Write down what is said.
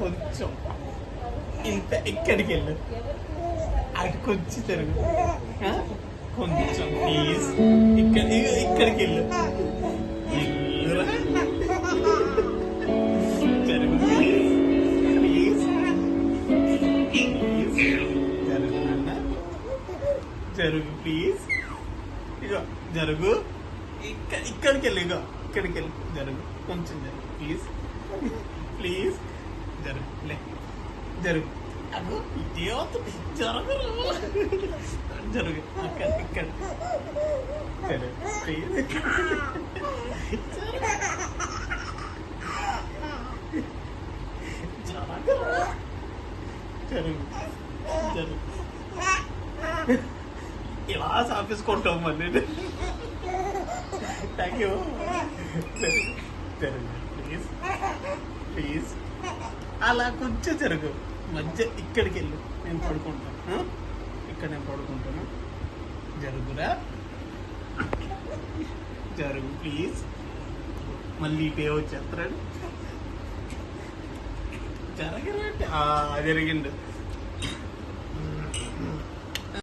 కొంచెం ఇంత ఇక్కడికి వెళ్ళు? అటు కొంచెం తిరుగు. కొంచెం ప్లీజ్. ఇక్కడ ఇక్కడికి వెళ్ళు. జరుగు ప్లీజ్ జరుగు ప్లీజ్. ఇగో జరుగు. ఇక్కడ ఇక్కడికి వెళ్ళి ఇగో. ఇక్కడికి వెళ్ళి. జరుగు. కొంచెం జరుగు ప్లీజ్. ప్లీజ్. జరుగు లే జరుగు అగో ఇదే అవుతుంది జరుగు జరుగు అక్కడ ఇక్కడ జరుగు ప్లీజ్ జరుగు జరుగు జరుగు ఇలా సాపేసుకుంటాం మళ్ళీ థ్యాంక్ యూ జరుగు ప్లీజ్ ప్లీజ్ అలా కొంచెం జరుగు. మధ్య ఇక్కడికి వెళ్ళు. నేను పడుకుంటాను. ఇక్కడ నేను పడుకుంటాను. జరుగురా? జరుగు ప్లీజ్ మళ్ళీ ఇటే వచ్చేస్తాడు జరగరండి జరిగిండు.